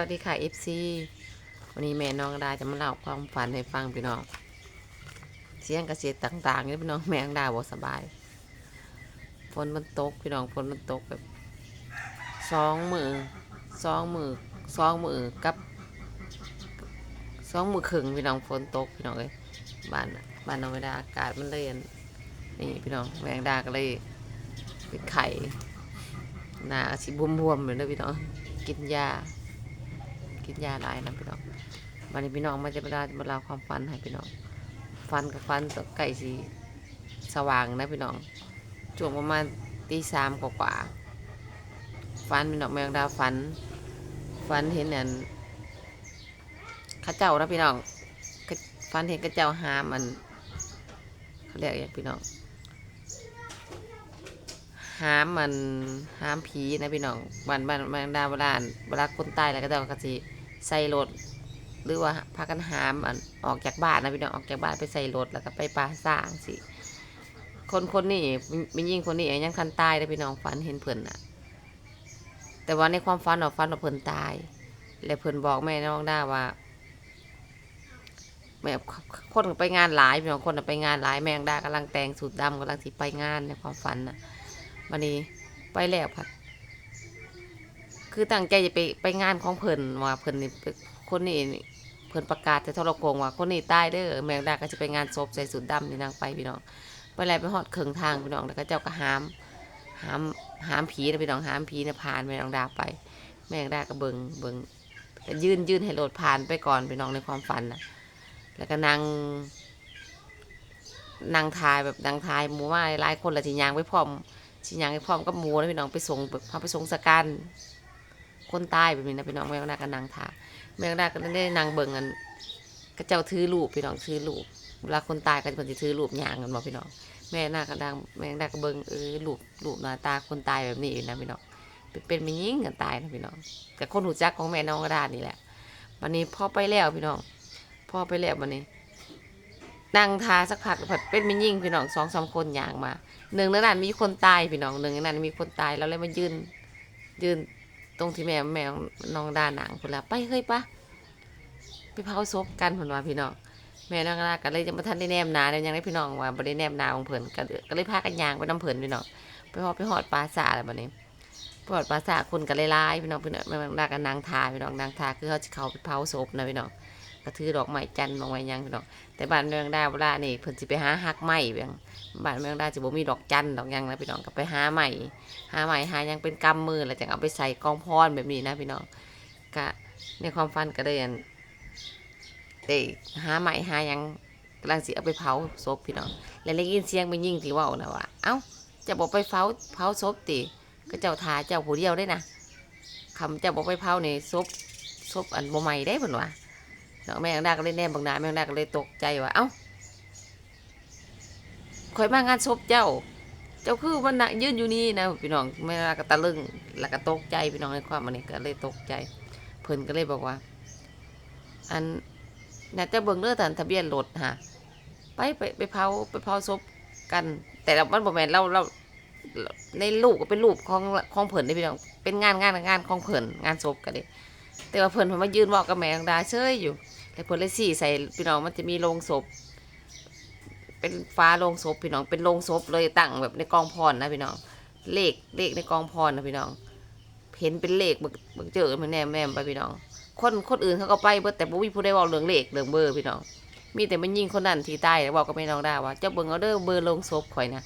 วัสดีค่ะ FC วันนี้แม่น้องดาจะมาเล่าความฝันให้ฟังพี่น้อง เสียงกระเสียดต่างๆนี่พี่น้องแม่น้องดาบ่สบาย ฝนมันตกพี่น้องฝนมันตกแบบสองมือสองมือสองมือกับสองมือครึ่งพี่น้องฝนตกพี่น้องเลยบ้านบ้านน้องดาอากาศมันเลยนนี่พี่น้องแม่น้องดาก็เลยเป็นไข่หนาสิบวมๆเลยนะพี่น้องกินยา กินยาหลายนะพี่น้องวันนี้พี่น้องมาจะมาเล่ามาเล่าความฝันให้พี่น้องฟันกับฟันตกไก่สีสว่างนะพี่น้องช่วงประมาณตีสามกว่าฟันพี่น้องแมงดาฟันฟันเห็นเนี่ยข้าเจ้านะพี่น้องฟันเห็นข้าเจ้าหามันเขาเรียกอย่างพี่น้องหามมันหามผีนะพี่น้องบ้านบ้านแมงดาโบราณเวลาคนตายแล้วก็จะกระสิ ใส่รถหรือว่าพากันหามออกจากบ้านนะพี่น้องออกจากบ้านไปใส่รถแล้วก็ไปป่าสร้างสิคนคนนี้มียิ่งคนนี้ยังคันตายเลยพี่น้องฝันเห็นเพิ่นน่ะ แต่ว่าในความฝันเราฝันว่าเพิ่นตาย และเพิ่นบอกแม่น้องได้ว่าแม่คนไปงานหลายพี่น้องคนไปงานหลายแมงดากำลังแต่งสูทดำกำลังสิไปงานในความฝันน่ะวันนี้ไปแล้วพัด คือตั้งใจจะไปไปงานของเพิ่นว่าเพิ่นนี่คนนี่เพิ่นประกาศแต่ทรโกงว่าคนนี้ตายเด้อแมงดาก็จะไปงานศพใส่สูทดำนี่นางไปพี่น้องไปแล้วไปฮอดเคิงทางพี่น้องแล้วก็เจ้าก็หามหามหามผีนะพี่น้องหามผีนะผ่านแมงดาไป แมงดาก็เบิงเบิงก็ยืนยืนให้รถผ่านไปก่อนพี่น้องในความฝันนะแล้วก็นั่งนั่งทายแบบนั่งทายหมูว่าหลายคนละทียางไปพร้อมสิยังให้พร้อมกับหมูนะพี่น้องไปส่งแบบพาไปส่งสการ คนตายแบบนี้นะพี่น้องแม่งดาก็นางทาแม่งดาก็ได้นางเบิ่งกันก็เจ้าถือรูปพี่น้องถือรูปเวลาคนตายก็จะเป็นสิถือรูปย่างกันบอกพี่น้องแม่นาก็ดังแม่งดาก็เบิ่งเออรูปรูปหน้าตาคนตายแบบนี้อยู่นะพี่น้องเป็นเป็นมียิ่งกันตายนะพี่น้องแต่คนหูจักของแม่น้องกระดาษนี่แหละวันนี้พ่อไปแล้วพี่น้องพ่อไปแล้ววันนี้นั่งทาสักพักผัดเป็นมียิ่งพี่น้องสองสามคนย่างมาหนึ่งนนั้นมีคนตายพี่น้องหนึ่งในนั้นมีคนตายแล้วเลยมายืนยืน ตรงที่แม่แม่น้องดาหนังคนละไปเฮ้ยปะไปเผาศพกันผลว่าพี่น้องแม่น้องดาก็เลยจะมาทันได้แนมนาเลยยังได้พี่น้องว่าบ่ได้แนมนาของเพิ่นก็ก็เลยพากันยางไปน้ำเพิ่นพี่น้องไปหอดไปหอดปลาสาแล้วบัดนี้ไปหอดปลาสาคนก็เลยลายพี่น้องพี่น้องแม่น้องดากันนางทาพี่น้องนางทาคือเขาจะเขาไปเผาศพนะพี่น้องก็ถือดอกไม้จันทร์ดอกไม้ยังพี่น้อง แต่บ้านแม่น้องดาเวลานี่เพิ่นสิไปหาหักไม้เพียงบ้านเมืองได้จะบ่มีดอกจันทร์ดอกยังนะพี่น้องก็ไปหาใหม่หาใหม่หายังเป็นกำมือแล้วจังเอาไปใส่กองพรแบบนี้นะพี่น้องก็ในความฝันก็ได้อันได้หาใหม่หายังกำลังสิเอาไปเผาศพพี่น้องแล้วได้ยินเสียงมันยิ่งที่ว่านะว่าเอ้าจะบอกไปเผาเผาศพติก็เจ้าทาเจ้าผู้เดียวได้นะคำเจ้าบอกไปเผาในศพศพอันบ่ใหม่ได้เพิ่นว่า น้องแม่งดาก็เลยแนมบางนาแม่งดาก็เลยตกใจว่าเอ้าข่อยมางานศพเจ้า เจ้าคือมันนะยืนอยู่นี่นะพี่น้องไม่ละก็ตะลึงแล้วก็ตกใจพี่น้องในความมันนี้ก็เลยตกใจ เพิ่นก็เลยบอกว่า อันน่าจะเบิ่งเด้อแต่ทะเบียนรถฮะไปไปไปเผาไปเผาศพกัน แต่เรามันบ่แม่นเราเราในรูปก็เป็นรูปของของเพิ่นได้พี่น้องเป็นงานงานงานของเพิ่นงานศพก็เด้ แต่ว่าเพิ่อนเพิ่นมายืนเว้ากับแม่ของดาเชยอยู่แล้วเพิ่นเลยสี่ใส่พี่น้องมันจะมีโรงศพ เป็นฟ้าโรงศพพี่น้องเป็นโรงศพเลยตั้งแบบในกองพรนะพี่น้อง เลขเลขในกองพรนะพี่น้องเห็นเป็นเลขบึกบึกเจอมันแนมแนมไปพี่น้อง คนคนอื่นเขาก็ไปเบิดแต่บ่มีผู้ใดเว้าเรื่องเลขเรื่องเบอร์พี่น้อง มีแต่มันยิงคนนั้นที่ใต้บอกกับแม่น้องไดาว่าเจ้าเบิ่งเอาเด้อเบอร์โรงศพข่อยนะ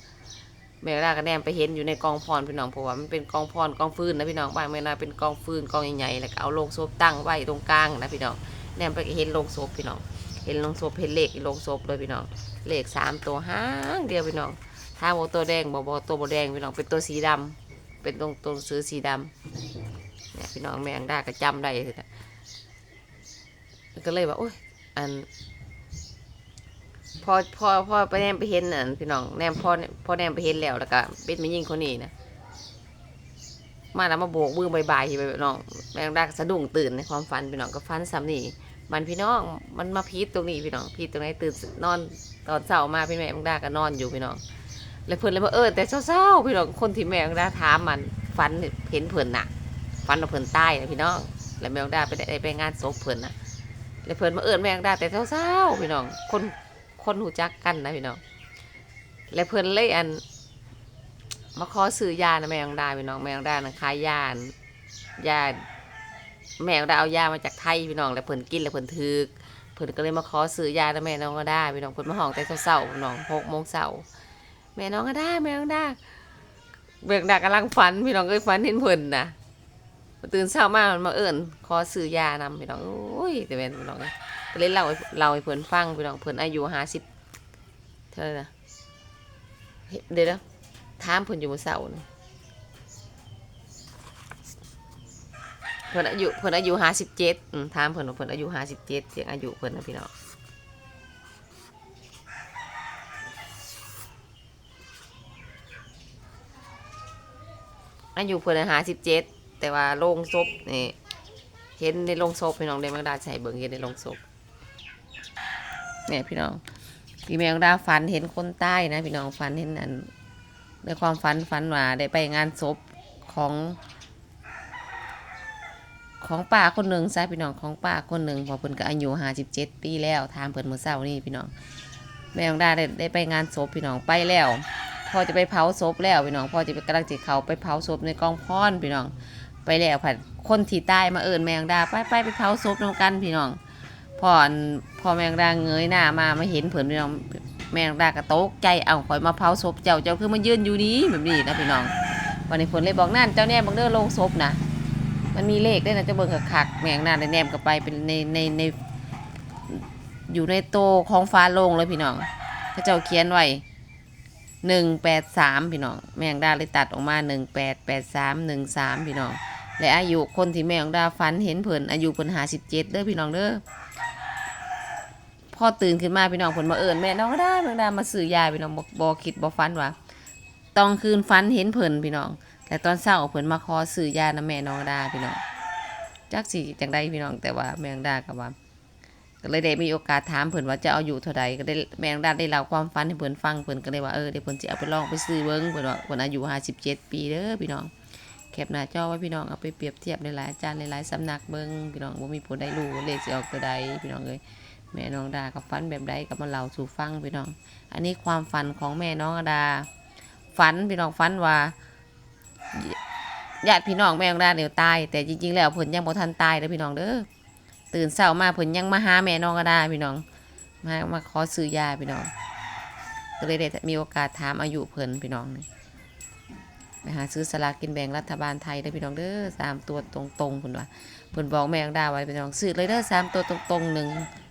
แม่ดาก็แนมไปเห็นอยู่ในกองพรพี่น้องเพราะว่ามันเป็นกองพรกองฟืนนะพี่น้องบ้านแม่นาเป็นกองฟืนกองใหญ่ๆแล้วก็เอาโรงศพตั้งไว้ตรงกลางนะพี่น้องแนมไปก็เห็นโรงศพพี่น้อง เห็นโรงศพเห็นเลขโรงศพเลยพี่น้องเลขสามตัวห้างเดียวพี่น้องถ้าโมตัวแดงบอบอตัวบแดงพี่น้องเป็นตัวสีดำเป็นตรงตัวซื้อสีดำเนี่ยพี่น้องแมงดาก็จำได้เลยนะก็เลยว่าโอ้ยอัน พอพอพอไปแนมไปเห็นอันพี่น้องแนมพอพอแนมไปเห็นแล้วแล้วก็เป็นไม่ยิ่งคนนี้นะมาแล้วมาโบกมือบายๆที่ไปน้องแมงดาสะดุ้งตื่นในความฝันพี่น้องก็ฝันซ้ำนี่มันพี่น้องมันมาพีดตรงนี้พี่น้องพีดตรงไหนตื่นนอนตอนเช้ามาพี่แม่บังดาก็นอนอยู่พี่น้องแล้วเพิ่นเลยว่าเออแต่เช้าๆพี่น้องคนที่แม่บังดาถามมันฟันเห็นเพิ่นน่ะฟันว่าเพิ่อนใตายนะพี่น้องแล้วแมงดาไปได้ไปงานศพเพิ่นน่ะแล้วเพิ่อนมาเอิ้นแมงดาแต่เช้าๆพี่น้องคน คนหูจักกันนะพี่น้องแล้วเพิ่นเลยอันมาขอซื้อยานะแม่น้องดาพี่น้องแมงดานะขายยานยาแม่น้องดาเอายามาจากไทยพี่น้องแล้วเพิ่นกินแล้วเพิ่นถึกเพิ่นก็เลยมาขอซื้อยานะแม่น้องก็ได้พี่น้องเพิ่นมาห้องแต่เช้าๆพี่น้องหกโมงเช้าแม่น้องก็ได้แม่น้องดาแม่น้องดากำลังฝันพี่น้องเอ้ยฝันเห็นเพิ่นนะตื่นเช้ามามันมาเอิ้นขอซื้อยานำพี่น้องโอ้ยแต่แม่นพี่น้อง ก็เลยเล่าเล่าให้เพิ่อนฟังพี่น้องเพิ่นอายุ50เท่าไหร่นะเฮ้ยเดี๋ยวนะถามเพิ่นอยู่มื้อเช้านี่เพิ่นอายุเพิ่นอายุห้าสิบเจ็ดถามเพิ่อนเพิ่อนอายุห้าสิบเจ็ดเสียงอายุเพิ่อนนะพี่น้องอายุเพิ่อนห้าสิบเจ็ดแต่ว่าโรงศพนี่เห็นในโรงศพพี่น้องได้มังดาใส่เบิ่งเห็นในโรงศพ เนี่ยพี่น้องพี่แมงดาฝันเห็นคนใต้นะพี่น้องฝันเห็นอันในความฝันฝันว่าได้ไปงานศพของ ของป้าคนหนึ่งซะพี่น้องของป้าคนหนึ่งพอเพิ่นก็อายุห้าสิบเจ็ดปีแล้วถามเพิ่นเมื่อเช้านี่พี่น้อง แม่ของดาได้ได้ไปงานศพพี่น้องไปแล้วพอจะไปเผาศพแล้วพี่น้องพอจะไปกำลังจะเขาไปเผาศพในกองพรพี่น้อง ไปแล้วผัดคนที่ตายมาเอิญแมงดาไปไปไปเผาศพนำกันพี่น้อง พออันพอแมงดาเงยหน้ามามาเห็นเพิ่นพี่น้องแมงดากระโตกใจเอาข่อยมาเผาศพเจ้าเจ้าคือมายืนอยู่นี้แบบนี้นะพี่น้อง วันนี้ผลเลยบอกนั่นเจ้าแนมบังเด้อลงศพนะมันมีเลขด้วยนะเจ้าเบิ่งคักแมงนั่นได้แนมกับไปเป็นในในในอยู่ในโตของฟ้าโลงเลยพี่น้องพระเจ้าเขียนไว้หนึ่งแปดสามพี่น้อง แมงดาเลยตัดออกมาหนึ่งแปดแปดสามหนึ่งสามพี่น้อง และอายุคนที่แมงดาฝันเห็นเพิ่นอายุเพิ่นหาสิบเจ็ดเด้อพี่น้องเด้อ พอตื่นขึ้นมาพี่น้องผลมาเอิญแม่น้องก็ได้แม่ได้มาซื้อยาพี่น้องบอกบอคิดบอฟันว่าตอนคืนฟันเห็นเพิ่นพี่น้อง แต่ตอนเช้าเพิ่นมาขอซื้อยานะแม่น้องดาพี่น้องจักสิจังใดพี่น้องแต่ว่าแม่น้องดาก็ว่าก็เลยได้มีโอกาสถามเพิ่นว่าจะเอาอยู่เท่าใดก็ได้แม่น้องดาได้เล่าความฝันให้เพิ่นฟังเพิ่นก็เลยว่าเออเดี๋ยวเพิ่นจะเอาไปลองไปซื้อเบิ่งเพิ่นว่าเพิ่นอายุ57ปีเด้อพี่น้องแคปหน้าจอไว้พี่น้องเอาไปเปรียบเทียบหลายๆอาจารย์หลายๆสำนักเบิ่งพี่น้องบ่มีผู้ใดรู้เลขสิออกตัวใดพี่น้องเอ้ย แม่น้องดากับฝันแบบใดกับมาเล่าสู่ฟังพี่น้อง อันนี้ความฝันของแม่น้องดา ฝันพี่น้องฝันว่าญาติพี่น้องแม่น้องดาเดี๋ยวตาย แต่จริงๆแล้วเพิ่นยังบ่ทันตายเด้อพี่น้องเด้อตื่นเช้ามาเพิ่นยังมาหาแม่น้องดาพี่น้อง มามาขอซื้อยาพี่น้องก็เลยได้มีโอกาสถามอายุเพิ่นพี่น้องนี่ไปหาซื้อสลากกินแบ่งรัฐบาลไทยได้พี่น้องเด้อสามตัวตรงๆเพิ่นว่าเพิ่นบอกแม่ของดาไว้พี่น้องซื้อเลยเด้อสามตัวตรงๆหนึ่ง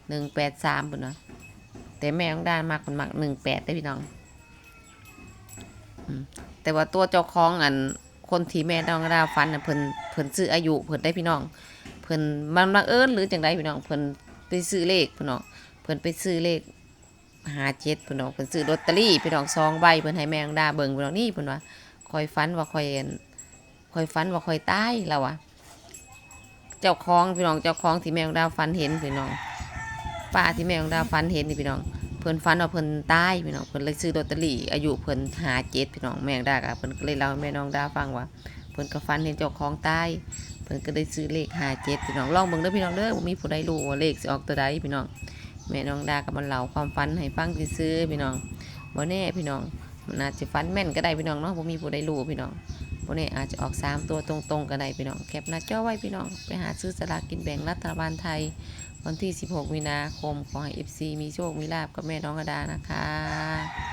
หนึ่งแปดสามเพิ่นว่าแต่แม่ของดานมากคนมักหนึ่งแปดได้พี่น้องแต่ว่าตัวเจ้าของอันคนที่แม่น้องดาฟันเพิ่นเพิ่นซื้ออายุเพิ่นได้พี่น้อง เพิ่นมันบังเอิญหรือจังไดพี่น้องเพิ่นไปซื้อเลขพี่น้องเพิ่นไปซื้อเลขหาเจ็ดพี่น้องเพิ่นซื้อลอตเตอรี่พี่น้องซองใบเพิ่นให้แม่ของดาเบิ่งพี่น้องนี่เพิ่นว่าคอยฟันว่าคอยเอ็นคอยฟันว่าคอยตายแล้วอะเจ้าของพี่น้องเจ้าของที่แมวดาฟันเห็นพี่น้อง ป้าที่แมวดาวฟันเห็นนี่พี่น้อง เพิ่นฟันว่าเพิ่นตายพี่น้อง เพิ่นเลยซื้อลอตเตอรี่อายุเพิ่นหาเจ็ดพี่น้องแมวดากเพิ่นก็เลยเล่าให้แม่น้องดาฟังว่า เพิ่นก็ฟันเห็นเจ้าของตาย เพิ่นก็ได้ซื้อเลขหาเจ็ดพี่น้องลองเบิ่งเด้อพี่น้องเด้อบ่มีผู้ใดรู้ว่าเลขสิออกตัวใดพี่น้อง แม่น้องดาก็มาเล่าความฝันให้ฟังซื่อพี่น้องบ่แน่พี่น้องมันอาจจะฝันแม่นก็ได้พี่น้องเนาะบ่มีผู้ใดรู้พี่น้อง พวกนี้อาจจะออก 3 ตัวตรงๆกันได้พี่น้องแคปหน้าจอไว้พี่น้องไปหาซื้อสลากกินแบ่งรัฐบาลไทย วันที่ 16 มีนาคมขอให้ FC มีโชค มีลาบกับแม่น้องกระดานะคะ